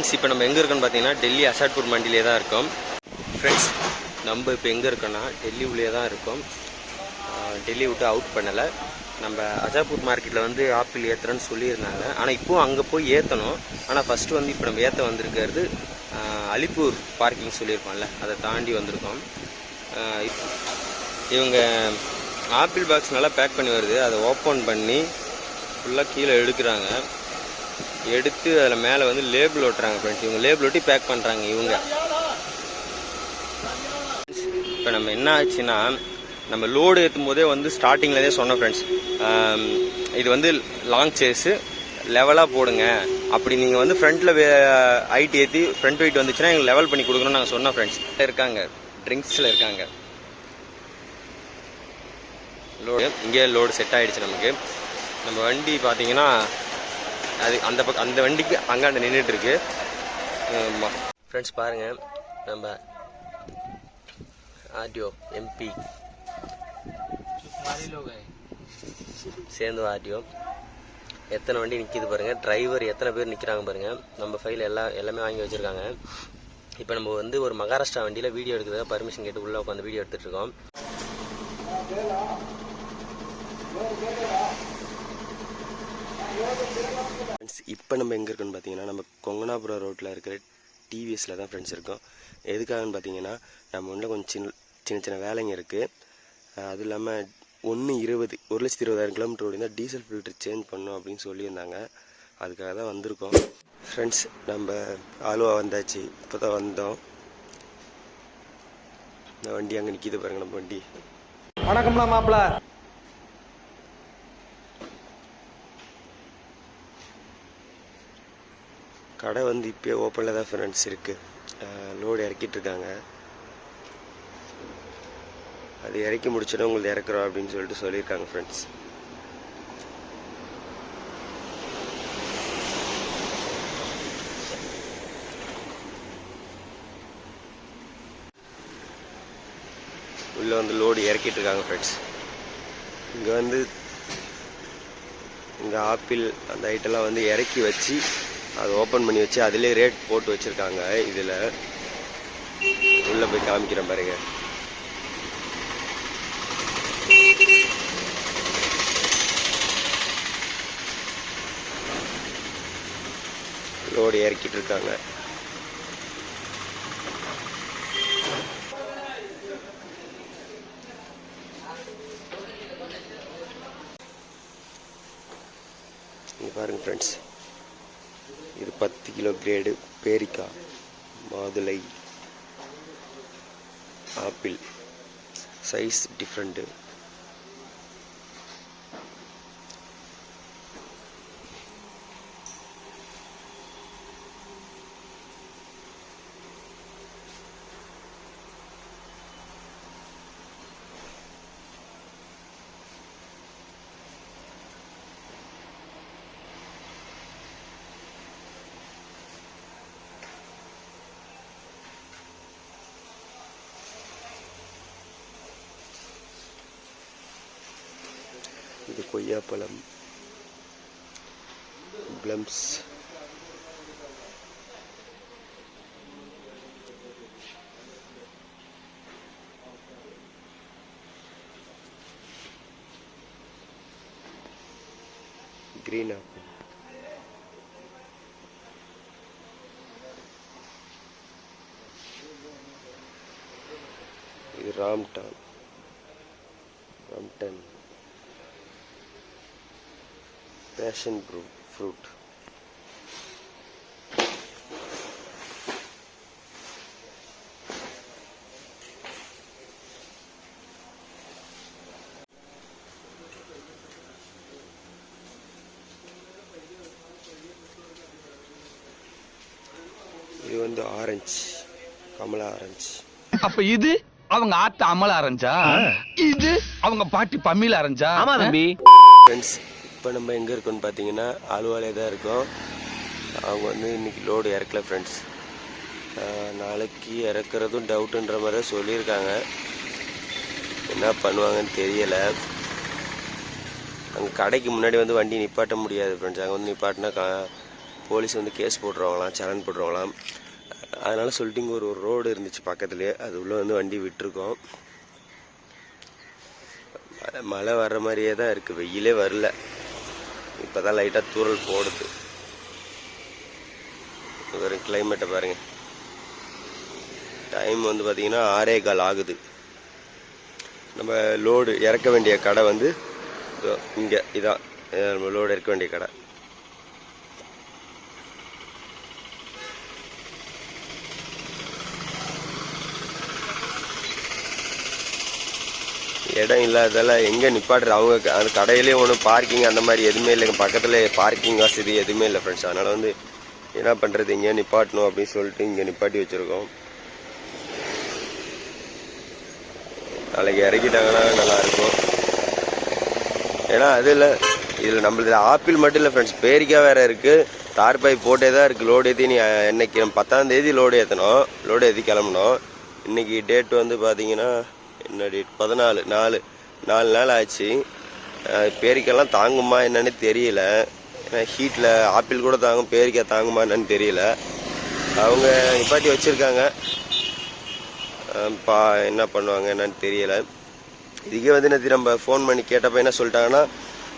Friends இப்போ நம்ம எங்கே இருக்கோன்னு பார்த்தீங்கன்னா டெல்லி அசாட்பூர் மண்டிலே தான் இருக்கோம். ஃப்ரெண்ட்ஸ் நம்ம இப்போ எங்கே இருக்கோன்னா டெல்லி உள்ளே தான் இருக்கோம். டெல்லி விட்டு அவுட் பண்ணலை. நம்ம அஜாப்பூர் மார்க்கெட்டில் வந்து ஆப்பிள் ஏற்றுறேன்னு சொல்லியிருந்தாங்க. ஆனால் இப்போவும் அங்கே போய் ஏற்றணும் ஆனால் ஃபஸ்ட்டு வந்து இப்போ நம்ம ஏற்ற வந்திருக்கிறது அலிப்பூர் பார்க்கிங் சொல்லியிருக்கோம்ல அதை தாண்டி வந்திருக்கோம். இவங்க ஆப்பிள் பாக்ஸ் நல்லா பேக் பண்ணி வருது. அதை ஓப்பன் பண்ணி ஃபுல்லாக கீழே எடுக்கிறாங்க எடுத்து அதில் மேலே வந்து லேபிள் ஓட்டுறாங்க ஃப்ரெண்ட்ஸ் இவங்க லேபிள் ஒட்டி பேக் பண்ணுறாங்க இவங்க. இப்போ நம்ம என்ன ஆச்சுன்னா நம்ம லோடு ஏற்றும் போதே வந்து ஸ்டார்டிங்லேருந்தே சொன்னோம் ஃப்ரெண்ட்ஸ் இது வந்து லாங் சேஸு லெவலாக போடுங்க. அப்படி நீங்கள் வந்து ஃப்ரண்ட்டில் ஹைட் ஏற்றி ஃப்ரண்ட் வெயிட் வந்துச்சுன்னா எங்களுக்கு லெவல் பண்ணி கொடுக்கணும்னு நாங்கள் சொன்னோம் ஃப்ரெண்ட்ஸ் இருக்காங்க ட்ரிங்க்ஸில் இருக்காங்க. லோடு இங்கே லோடு செட் ஆகிடுச்சு நமக்கு. நம்ம வண்டி பார்த்தீங்கன்னா அது அந்த பக்கம் அந்த வண்டிக்கு அங்காண்ட நின்றுட்டு இருக்கு. ஃப்ரெண்ட்ஸ் பாருங்க. நம்ம ஆர்டிஓ எம்பி சேர்ந்து ஆர்டிஓ. எத்தனை வண்டி நிற்கிது பாருங்க. டிரைவர் எத்தனை பேர் நிற்கிறாங்க பாருங்க. நம்ம ஃபைல் எல்லாம் எல்லாமே வாங்கி வச்சிருக்காங்க. இப்போ நம்ம வந்து ஒரு மகாராஷ்டிரா வண்டியில் வீடியோ எடுக்கிறதுக்காக பர்மிஷன் கேட்டு உள்ளே உட்காந்து வீடியோ எடுத்துட்டு இருக்கோம். இப்போ நம்ம எங்கே இருக்கோன்னு பார்த்தீங்கன்னா நம்ம கொங்கனாபுரம் ரோட்டில் இருக்கிற டிவிஎஸில் தான் ஃப்ரெண்ட்ஸ் இருக்கோம். எதுக்காகன்னு பார்த்தீங்கன்னா நம்ம ஒன்றில் கொஞ்சம் சின்ன சின்ன சின்ன வேலைங்க இருக்குது அது இல்லாமல் ஒன்று இருபது ஒரு லட்சத்தி இருபதாயிரம் கிலோமீட்டர் ஓடினா டீசல் ஃபில்டர் சேஞ்ச் பண்ணோம் அப்படின்னு சொல்லியிருந்தாங்க. அதுக்காக தான் வந்திருக்கோம். ஃப்ரெண்ட்ஸ் நம்ம ஆலுவா வந்தாச்சு இப்போ தான் வந்தோம். இந்த வண்டி அங்கே நிற்கிது பாருங்க நம்ம வண்டி. வணக்கம்ண்ணா மாப்பிள்ள. கடை வந்து இப்போயே ஓப்பனில் தான் ஃப்ரெண்ட்ஸ் இருக்குது லோடு இறக்கிட்டு இருக்காங்க. அது இறக்கி முடிச்சோன்னா உங்களுக்கு இறக்குறோம் அப்படின்னு சொல்லிட்டு சொல்லியிருக்காங்க ஃப்ரெண்ட்ஸ் உள்ளே வந்து லோடு இறக்கிட்டு இருக்காங்க ஃப்ரெண்ட்ஸ் இங்கே வந்து இங்கே ஆப்பிள் அந்த ஐட்டெல்லாம் வந்து இறக்கி வச்சு அதை ஓப்பன் பண்ணி வச்சு அதிலே ரேட் போட்டு வச்சுருக்காங்க. இதில் உள்ளே போய் காமிக்கிறேன் பாருங்க. லோடு இறக்கிட்டு இருக்காங்க. இங்கே பாருங்க ஃப்ரெண்ட்ஸ் கிரேடு பேரிக்கா மாதுளை ஆப்பிள் சைஸ் டிஃப்ரெண்ட்டு இது கொய்யாப்பழம் பிளம்ஸ் கிரீன் ஆப்பிள் இது ராம்டான் ராம்டன் பேஷன் ஃப்ரூட் இது வந்து ஆரஞ்சு கமலா ஆரஞ்சு அப்ப இது அவங்க ஆத்த அமல அரைஞ்சா இது அவங்க பாட்டி பம்மியில அரைஞ்சா ஆமா தம்பி. ஃப்ரெண்ட்ஸ் இப்போ நம்ம எங்கே இருக்கோம்னு பார்த்தீங்கன்னா ஆலுவாலே தான் இருக்கோம். அவங்க வந்து இன்னைக்கு லோடு இறக்கல ஃப்ரெண்ட்ஸ் நாளைக்கு இறக்குறதும் டவுட்டுன்ற மாதிரி தான் சொல்லியிருக்காங்க. என்ன பண்ணுவாங்கன்னு தெரியலை. அங்கே கடைக்கு முன்னாடி வந்து வண்டி நிப்பாட்ட முடியாது ஃப்ரெண்ட்ஸ் அங்கே வந்து நிப்பாட்டினா கா போலீஸ் வந்து கேஸ் போட்டுருவாங்களாம் சலன் போட்டுருவாங்களாம். அதனால் சொல்லிட்டு இங்கே ஒரு ஒரு ரோடு இருந்துச்சு பக்கத்துலேயே அது உள்ளே வந்து வண்டி விட்டுருக்கோம். மழை- மழை வர்ற மாதிரியே தான் இருக்குது வெயிலே வரல. இப்போ தான் லைட்டாக தூரல் போடுது. வெறும் கிளைமேட்டை பாருங்க. டைம் வந்து பார்த்தீங்கன்னா ஆறே கால் ஆகுது. நம்ம லோடு இறக்க வேண்டிய கடை வந்து இங்கே இதான். நம்ம லோடு இறக்க வேண்டிய கடை. இடம் இல்லாததால எங்கே நிப்பாடுற அவங்க க- அந்த கடையிலே ஒன்றும் பார்க்கிங் அந்த மாதிரி எதுவுமே இல்லைங்க. பக்கத்தில் பார்க்கிங் வசதி எதுவுமே இல்லை ஃப்ரெண்ட்ஸ் அதனால் வந்து என்ன பண்ணுறது இங்கே நிப்பாட்டணும் அப்படின்னு சொல்லிட்டு இங்கே நிப்பாட்டி வச்சுருக்கோம். நாளைக்கு இறக்கிட்டாங்கன்னா நல்லாயிருக்கும் ஏன்னா அது இல்லை. இதில் நம்மளது ஆப்பிள் மட்டும் இல்லை ஃப்ரெண்ட்ஸ் பேரிக்காய் வேறு இருக்குது தார்பாய் போட்டே தான் இருக்குது லோடு ஏற்றி நீ என்னைக்கு இன்னைக்கு நம்ம பத்தாம் தேதி லோடு ஏற்றணும் லோடு ஏற்றி கிளம்பணும். இன்னைக்கு டேட் வந்து பார்த்தீங்கன்னா என்ன டேட் பதினாலு நாலு. நாலு நாள் ஆச்சு பேரிக்கெல்லாம் தாங்குமா என்னன்னு தெரியல. ஏன்னா ஹீட்டில் ஆப்பிள் கூட தாங்கும் பேரிக்காய் தாங்குமா என்னன்னு தெரியல. அவங்க நிப்பாட்டி வச்சுருக்காங்க. பா என்ன பண்ணுவாங்க என்னன்னு தெரியல. இதுக்கே வந்து நேற்று நம்ம ஃபோன் பண்ணி கேட்டப்ப என்ன சொல்லிட்டாங்கன்னா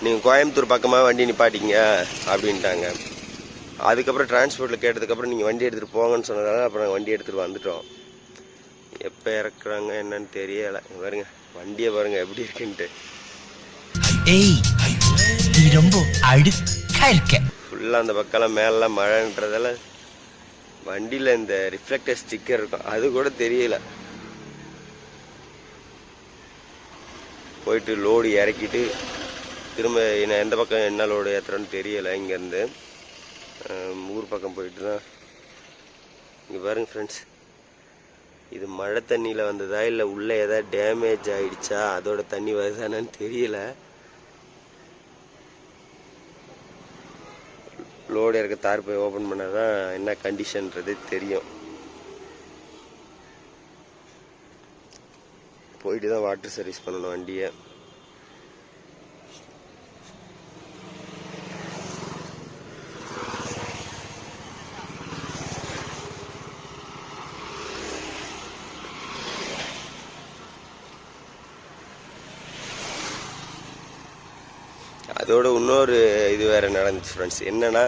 நீங்கள் கோயம்புத்தூர் பக்கமாக வண்டி நிப்பாட்டிங்க அப்படின்ட்டாங்க. அதுக்கப்புறம் டிரான்ஸ்போர்ட்டில் கேட்டதுக்கப்புறம் நீங்கள் வண்டி எடுத்துகிட்டு போங்கன்னு சொன்னதால அப்புறம் நாங்கள் வண்டி எடுத்துகிட்டு வந்துட்டோம். எப்போ இறக்குறாங்க என்னன்னு தெரியலை. பாருங்க வண்டியை பாருங்க எப்படி இருக்குன்ட்டு. ஏய் நீ ரொம்ப அழுக்கா இருக்க. ஃபுல்லாக அந்த பக்கம்லாம் மேலெலாம் மழைன்றதால வண்டியில் இந்த ரிஃப்ளெக்டர் ஸ்டிக்கர் இருக்கும். அது கூட தெரியல. போயிட்டு லோடு இறக்கிட்டு திரும்ப என்ன எந்த பக்கம் என்ன லோடு ஏற்றுறோன்னு தெரியல இங்கேருந்து. ஊர் பக்கம் போயிட்டு தான் இங்கே பாருங்க ஃப்ரெண்ட்ஸ் இது மழை தண்ணியில் வந்ததா இல்லை உள்ளே ஏதாவது டேமேஜ் ஆயிடுச்சா? அதோட தண்ணி வருதானு தெரியல. லோடு இருக்க தார் போய் ஓப்பன் பண்ணால் தான் என்ன கண்டிஷன்றது தெரியும். போயிட்டு தான் வாட்டர் சர்வீஸ் பண்ணணும் வண்டியை. அதோட இன்னொரு இது வேற நடந்துச்சு ஃப்ரெண்ட்ஸ் என்னன்னா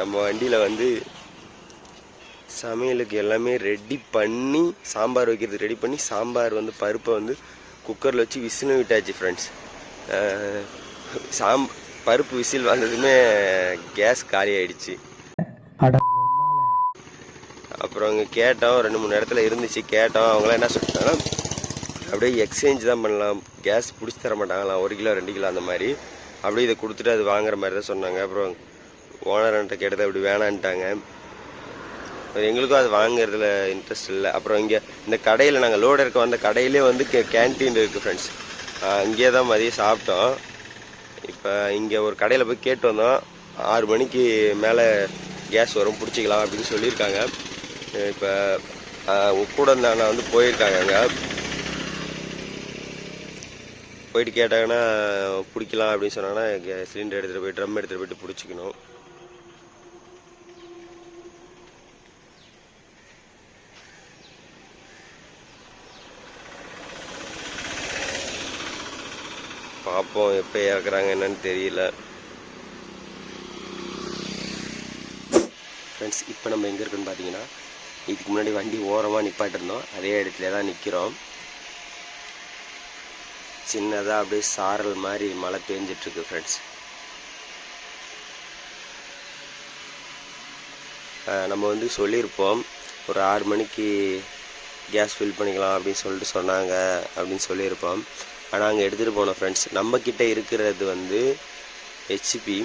நம்ம வண்டியில் வந்து சமையலுக்கு எல்லாமே ரெடி பண்ணி சாம்பார் வைக்கிறது ரெடி பண்ணி சாம்பார் வந்து பருப்பை வந்து குக்கரில் வச்சு விசிலும் விட்டாச்சு ஃப்ரெண்ட்ஸ் சாம் பருப்பு விசில் வந்ததுமே கேஸ் காலி ஆயிடுச்சு. அப்புறம் அங்கே கேட்டோம் ரெண்டு மூணு இடத்துல இருந்துச்சு கேட்டோம். அவங்களாம் என்ன சொல்லிட்டாங்கன்னா அப்படியே எக்ஸ்சேஞ்ச் தான் பண்ணலாம். கேஸ் பிடிச்சி தர மாட்டாங்களாம். ஒரு கிலோ ரெண்டு கிலோ அந்த மாதிரி. அப்படியே இதை கொடுத்துட்டு அது வாங்குற மாதிரி தான் சொன்னாங்க. அப்புறம் ஓனர்கிட்ட கேட்டது அப்படி வேணான்ட்டாங்க. எங்களுக்கும் அது வாங்குறதுல இன்ட்ரெஸ்ட் இல்லை. அப்புறம் இங்கே இந்த கடையில் நாங்கள் லோடு இருக்க வந்த கடையிலே வந்து கே கேன்டீன் இருக்குது ஃப்ரெண்ட்ஸ் அங்கேயே தான் மதியம் சாப்பிட்டோம். இப்போ இங்கே ஒரு கடையில் போய் கேட்டு வந்தோம். ஆறு மணிக்கு மேலே கேஸ் வரும் பிடிச்சிக்கலாம் அப்படின்னு சொல்லியிருக்காங்க. இப்போ கூட இருந்தாங்க அண்ணா வந்து போயிருக்காங்க அங்கே. போயிட்டு கேட்டாங்கன்னா பிடிக்கலாம் அப்படின்னு சொன்னாங்கன்னா சிலிண்டர் எடுத்துகிட்டு போய் ட்ரம் எடுத்துகிட்டு போயிட்டு பிடிச்சிக்கணும். பார்ப்போம் எப்போ இறக்குறாங்க என்னன்னு தெரியல. ஃப்ரெண்ட்ஸ் இப்போ நம்ம எங்கே இருக்குன்னு பார்த்தீங்கன்னா இதுக்கு முன்னாடி வண்டி ஓரமாக நிப்பாட்டிருந்தோம். அதே இடத்துல தான் நிற்கிறோம் சின்னதாக அப்படியே சாரல் மாதிரி மழை பெஞ்சிட்ருக்கு ஃப்ரெண்ட்ஸ் நம்ம வந்து சொல்லியிருப்போம் ஒரு ஆறு மணிக்கு கேஸ் ஃபில் பண்ணிக்கலாம் அப்படின்னு சொல்லிட்டு சொன்னாங்க அப்படின்னு சொல்லியிருப்போம். ஆனால் அங்கே எடுத்துகிட்டு போனோம் ஃப்ரெண்ட்ஸ் நம்மக்கிட்ட இருக்கிறது வந்து ஹெச்பி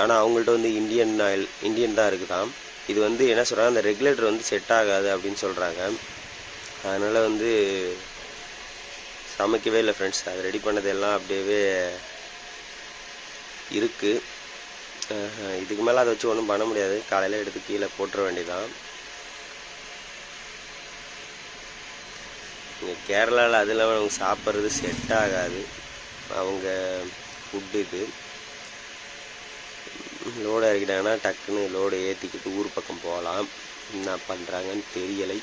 ஆனால் அவங்கள்ட்ட வந்து இந்தியன் ஆயில் இந்தியன் தான் இருக்குதாம். இது வந்து என்ன சொல்கிறாங்க அந்த ரெகுலேட்டர் வந்து செட் ஆகாது அப்படின்னு சொல்கிறாங்க அதனால் வந்து சமைக்கவே இல்லை ஃப்ரெண்ட்ஸ் அது ரெடி பண்ணதெல்லாம் அப்படியே இருக்குது இதுக்கு மேலே அதை வச்சு ஒன்றும் பண்ண முடியாது. காலையில் எடுத்து கீழே போட்டுற வேண்டியதான் இங்கே கேரளாவில் அது இல்லாமல் அவங்க சாப்பிட்றது செட் ஆகாது. அவங்க ஃபுட்டு இது. லோடு இறக்கிட்டாங்கன்னா டக்குன்னு லோடு ஏற்றிக்கிட்டு ஊர் பக்கம் போகலாம். என்ன பண்ணுறாங்கன்னு தெரியலை.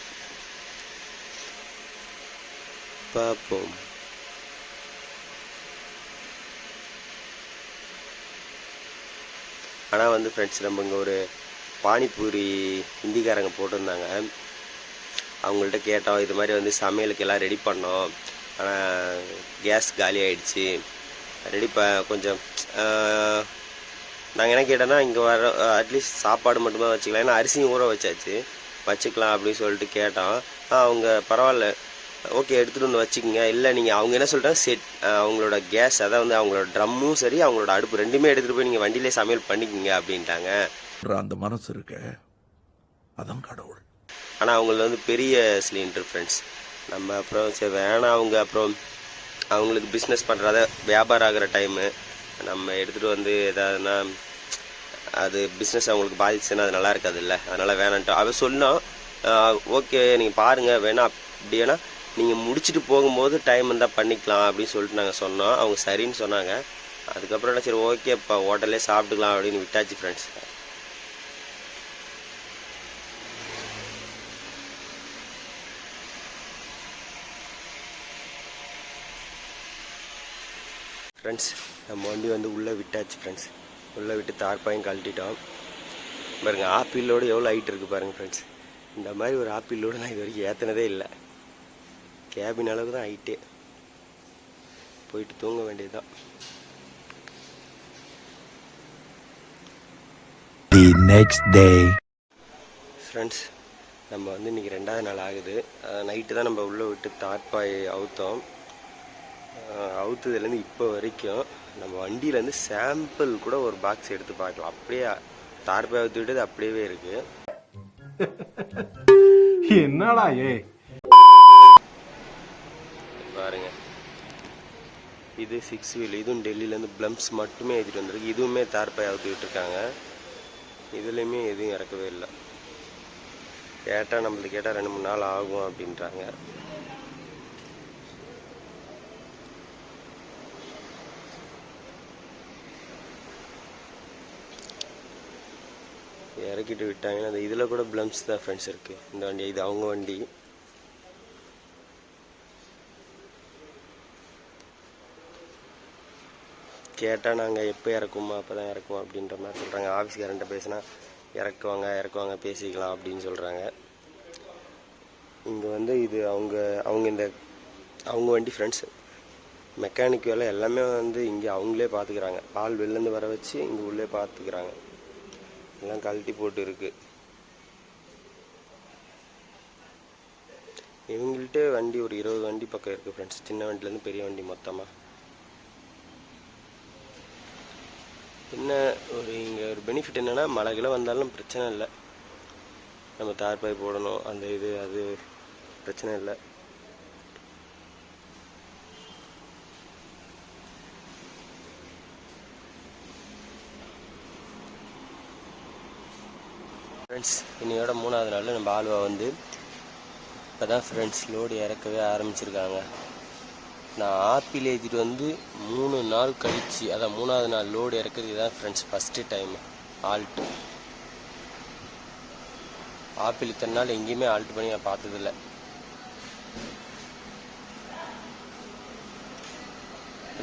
பார்ப்போம் ஆனால் வந்து ஃப்ரெண்ட்ஸ் நம்ம இங்கே ஒரு பானிபூரி ஹிந்திக்காரங்க போட்டிருந்தாங்க. அவங்கள்ட்ட கேட்டோம் இது மாதிரி வந்து சமையலுக்கு எல்லாம் ரெடி பண்ணோம். ஆனால் கேஸ் காலி ஆகிடுச்சி ரெடி ப கொஞ்சம் நாங்கள் என்ன கேட்டோன்னா இங்கே வர அட்லீஸ்ட் சாப்பாடு மட்டும்தான் வச்சுக்கலாம். ஏன்னா அரிசியும் ஊற வச்சாச்சு. வச்சுக்கலாம் அப்படின்னு சொல்லிட்டு கேட்டோம். ஆ, அவங்க பரவாயில்ல. ஓகே எடுத்துகிட்டு வந்து வச்சுக்கோங்க. இல்லை நீங்கள் அவங்க என்ன சொல்லிட்டாங்க? செட் அவங்களோட கேஸ் அதாவது வந்து அவங்களோட ட்ரம்மும் சரி அவங்களோட அடுப்பு ரெண்டுமே எடுத்துகிட்டு போய் நீங்கள் வண்டியிலே சமையல் பண்ணிக்கோங்க அப்படின்ட்டாங்க. அந்த மனசு இருக்க அதான் கடவுள். ஆனால் அவங்களது வந்து பெரிய சிலிண்டர் ஃப்ரெண்ட்ஸ் நம்ம அப்புறம் சரி வேணாம் அவங்க அப்புறம் அவங்களுக்கு பிஸ்னஸ் பண்ணுறத வியாபாரம் ஆகிற டைமு நம்ம எடுத்துகிட்டு வந்து எதாவதுனா அது பிஸ்னஸ் அவங்களுக்கு பாதிச்சுன்னா அது நல்லா இருக்காதுல்ல அதனால் வேணான்ட்டு. அவன் சொன்னான் ஓகே நீங்கள் பாருங்கள் வேணா அப்படி வேணா நீங்கள் முடிச்சுட்டு போகும்போது டைம் இருந்தால் பண்ணிக்கலாம் அப்படின்னு சொல்லிட்டு நாங்கள் சொன்னோம். அவங்க சரின்னு சொன்னாங்க. அதுக்கப்புறம் என்ன சரி ஓகே இப்போ ஹோட்டல்லே சாப்பிட்டுக்கலாம் அப்படின்னு விட்டாச்சு ஃப்ரெண்ட்ஸ் ஃப்ரெண்ட்ஸ் நம்ம வண்டி வந்து உள்ளே விட்டாச்சு ஃப்ரெண்ட்ஸ் உள்ளே விட்டு தார்பாயும் கழட்டிட்டோம். பாருங்க ஆப்பிளோடு எவ்வளோ ஹைட் இருக்குது பாருங்கள் ஃப்ரெண்ட்ஸ் இந்த மாதிரி ஒரு ஆப்பிளோடு நான் இது வரைக்கும் ஏற்றினதே இல்லை. கேபின் அளவுக்கு தான் ஹைட்டே போயிட்டு தூங்க வேண்டியதுதான். Next day. ஃப்ரெண்ட்ஸ் நம்ம வந்து இன்றைக்கி ரெண்டாவது நாள் ஆகுது. நைட்டு தான் நம்ம உள்ளே விட்டு தார்பாய் அவுத்தோம். அவுத்ததுலேருந்து இப்போ வரைக்கும் நம்ம வண்டியிலேருந்து சாம்பிள் கூட ஒரு பாக்ஸ் எடுத்து பார்க்கலாம். அப்படியே தார்பாய் அவுத்து விட்டது அப்படியே இருக்குது என்னடா ஏ? பாருங்க. இது சிக்ஸ் வீல் இதுவும் டெல்லியிலேருந்து ப்ளம்ஸ் மட்டுமே ஏற்றிட்டு வந்திருக்கு. இதுவுமே தார்பாய் அவுத்துக்கிட்டு இருக்காங்க. இதுலேயுமே எதுவும் இறக்கவே இல்லை. கேட்டால் நம்மளுக்கு கேட்டால் ரெண்டு மூணு நாள் ஆகும் அப்படின்றாங்க. இறக்கிட்டு விட்டாங்கன்னா அந்த இதில் கூட ப்ளம்ஸ் தான் ஃப்ரெண்ட்ஸ் இருக்குது இந்த வண்டி இது அவங்க வண்டி. கேட்டால் நாங்கள் எப்போ இறக்குமா அப்போ தான் இறக்குவோம் அப்படின்ற மாதிரி சொல்கிறாங்க ஆஃபீஸ்காரன்ட்ட பேசினா இறக்குவாங்க இறக்குவாங்க பேசிக்கலாம் அப்படின்னு சொல்கிறாங்க இங்கே வந்து இது அவங்க அவங்க இந்த அவங்க வண்டி ஃப்ரெண்ட்ஸு மெக்கானிக் வேலை எல்லாமே வந்து இங்கே அவங்களே பார்த்துக்கிறாங்க பால் வெளிலேருந்து வர வச்சு இங்கே உள்ளே பார்த்துக்கிறாங்க எல்லாம் கழட்டி போட்டு இருக்குது இவங்கள்ட்ட வண்டி ஒரு இருபது வண்டி பக்கம் இருக்குது ஃப்ரெண்ட்ஸ் சின்ன வண்டிலேருந்து பெரிய வண்டி மொத்தமாக என்ன ஒரு இங்கே ஒரு பெனிஃபிட் என்னென்னா மழை கிளை வந்தாலும் பிரச்சனை இல்லை. நம்ம தார்பாய் போடணும் அந்த இது அது பிரச்சனை இல்லை. ஃப்ரெண்ட்ஸ் இன்னையோட மூணாவது நாள் நம்ம ஆல்வா வந்து இப்போ தான் ஃப்ரெண்ட்ஸ் லோடு இறக்கவே ஆரம்பிச்சிருக்காங்க. நான் ஆப்பிள் ஏற்றிட்டு வந்து மூணு நாள் கழிச்சு அதான் மூணாவது நாள் லோடு இறக்குறது தான் ஃப்ரெண்ட்ஸ் ஃபஸ்ட்டு டைம் ஆல்ட்டு ஆப்பிள் இத்தனை நாள் எங்கேயுமே ஆல்ட் பண்ணி நான் பார்த்ததில்ல.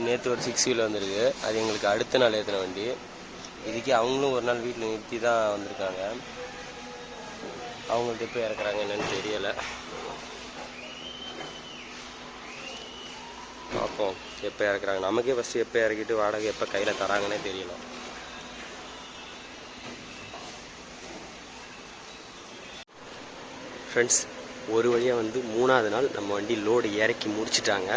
நேற்று ஒரு சிக்ஸ் வீல் வந்திருக்கு. அது எங்களுக்கு அடுத்த நாள் ஏற்றின வண்டி. இதுக்கே அவங்களும் ஒரு நாள் வீட்டில் நிறுத்தி தான் வந்திருக்காங்க. அவங்கள்ட்ட எப்போ இறக்குறாங்க என்னன்னு தெரியலை. பார்ப்போம் எப்போ இறக்குறாங்க நமக்கே ஃபஸ்ட்டு எப்போ இறக்கிட்டு வாடகை எப்போ கையில் தராங்கன்னே தெரியணும். ஃப்ரெண்ட்ஸ் ஒரு வழியாக வந்து மூணாவது நாள் நம்ம வண்டி லோடு இறக்கி முடிச்சிட்டாங்க.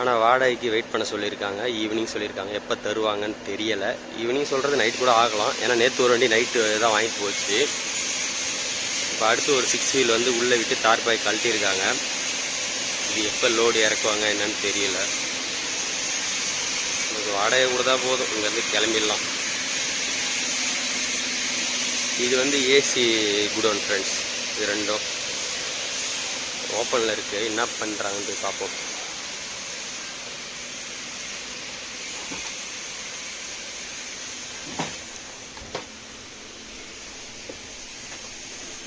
ஆனால் வாடகைக்கு வெயிட் பண்ண சொல்லியிருக்காங்க ஈவினிங் சொல்லியிருக்காங்க எப்போ தருவாங்கன்னு தெரியலை. ஈவினிங் சொல்கிறது நைட் கூட ஆகலாம். ஏன்னா நேற்று ஒரு வண்டி நைட்டு தான் வாங்கிட்டு போச்சு. இப்போ அடுத்து ஒரு சிக்ஸ் வீல் வந்து உள்ளே விட்டு தார்பாய் கழட்டியிருக்காங்க. இது எப்போ லோடு இறக்குவாங்க என்னன்னு தெரியல. நமக்கு வாடகை கொடுத்தா போதும். இங்கேருந்து கிளம்பிடலாம். இது வந்து ஏசி குடோன் ஃப்ரெண்ட்ஸ் இது ரெண்டும் ஓப்பனில் இருக்குது என்ன பண்ணுறாங்கன்னு பார்ப்போம்.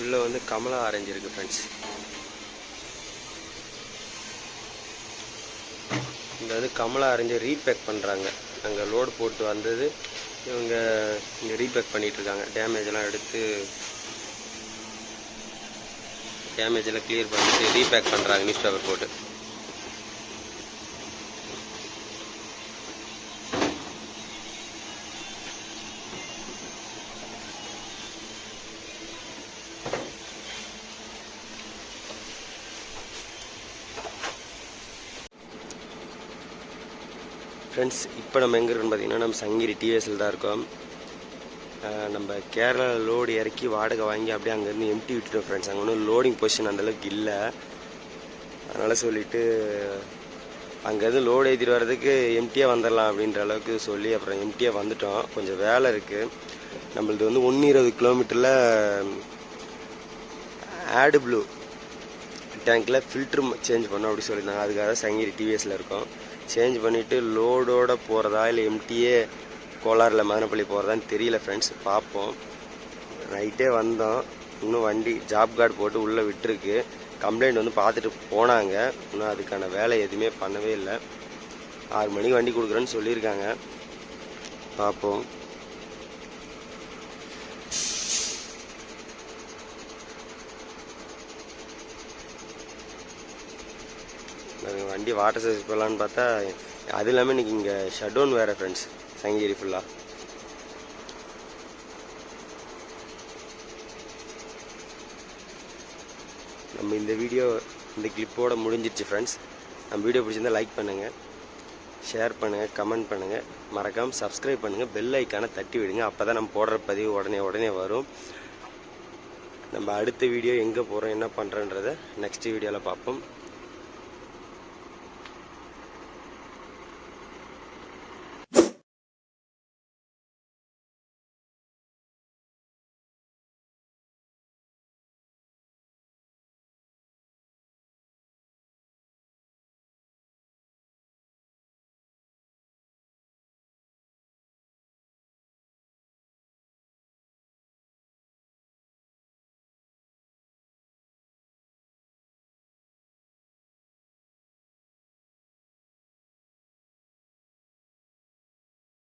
உள்ளே வந்து கமலா ஆரஞ்சு இருக்குது ஃப்ரெண்ட்ஸ் இந்த வந்து கமலா ஆரஞ்சு ரீபேக் பண்ணுறாங்க அங்கே லோடு போட்டு வந்தது. இவங்க இங்கே ரீபேக் பண்ணிகிட்ருக்காங்க இருக்காங்க எடுத்து டேமேஜெல்லாம் கிளியர் பண்ணிட்டு ரீபேக் பண்ணுறாங்க நியூஸ் பேப்பர் போட்டு. ஃப்ரெண்ட்ஸ் இப்போ நம்ம எங்கே இருக்கோம்னு பார்த்தீங்கன்னா நம்ம சங்கிரி டிவிஎஸ்எல் தான் இருக்கோம். நம்ம கேரளா லோடு இறக்கி வாடகை வாங்கி அப்படியே அங்கேருந்து எம்டி விட்டுட்டோம் ஃப்ரெண்ட்ஸ் அங்கே ஒன்றும் லோடிங் பொசிஷன் அந்தளவுக்கு இல்லை. அதனால் சொல்லிட்டு அங்கேருந்து லோடு ஏற்றிட்டு வர்றதுக்கு எம்டியாக வந்துடலாம் அப்படின்ற அளவுக்கு சொல்லி அப்புறம் எம்டியாக வந்துட்டோம். கொஞ்சம் வேலை இருக்குது நம்மளது வந்து ஒன்று இருபது கிலோமீட்டரில் ஆடு ப்ளூ டேங்க்கில் ஃபில்ட்ரு சேஞ்ச் பண்ணோம் அப்படி சொல்லியிருந்தாங்க. அதுக்காக சங்கிரி டிவிஎஸில் இருக்கோம். சேஞ்ச் பண்ணிவிட்டு லோடோடு போகிறதா இல்லை எம்டிஏ கோலாரில் மதனப்பள்ளி போகிறதான்னு தெரியல ஃப்ரெண்ட்ஸ் பார்ப்போம். நைட்டே வந்தோம். இன்னும் வண்டி ஜாப் கார்டு போட்டு உள்ளே விட்டுருக்கு. கம்ப்ளைண்ட் வந்து பார்த்துட்டு போனாங்க. இன்னும் அதுக்கான வேலை எதுவுமே பண்ணவே இல்லை. ஆறு மணிக்கு வண்டி கொடுக்குறேன்னு சொல்லியிருக்காங்க. பார்ப்போம். நாங்கள் வண்டி வாட்டர் சர்வீஸ் போகலான்னு பார்த்தா அது இல்லாமல் இன்றைக்கி இங்கே ஷட் டவுன் வேறு ஃப்ரெண்ட்ஸ் சங்ககிரி ஃபுல்லாக நம்ம இந்த வீடியோ இந்த கிளிப்போடு முடிஞ்சிருச்சு ஃப்ரெண்ட்ஸ் நம்ம வீடியோ பிடிச்சிருந்தா லைக் பண்ணுங்கள் ஷேர் பண்ணுங்கள் கமெண்ட் பண்ணுங்கள் மறக்காமல் சப்ஸ்கிரைப் பண்ணுங்கள் பெல் ஐக்கானை தட்டி விடுங்க. அப்போ தான் நம்ம போடுற பதிவு உடனே உடனே வரும். நம்ம அடுத்த வீடியோ எங்கே போகிறோம் என்ன பண்ணுறன்றதை நெக்ஸ்ட் வீடியோவில் பார்ப்போம்.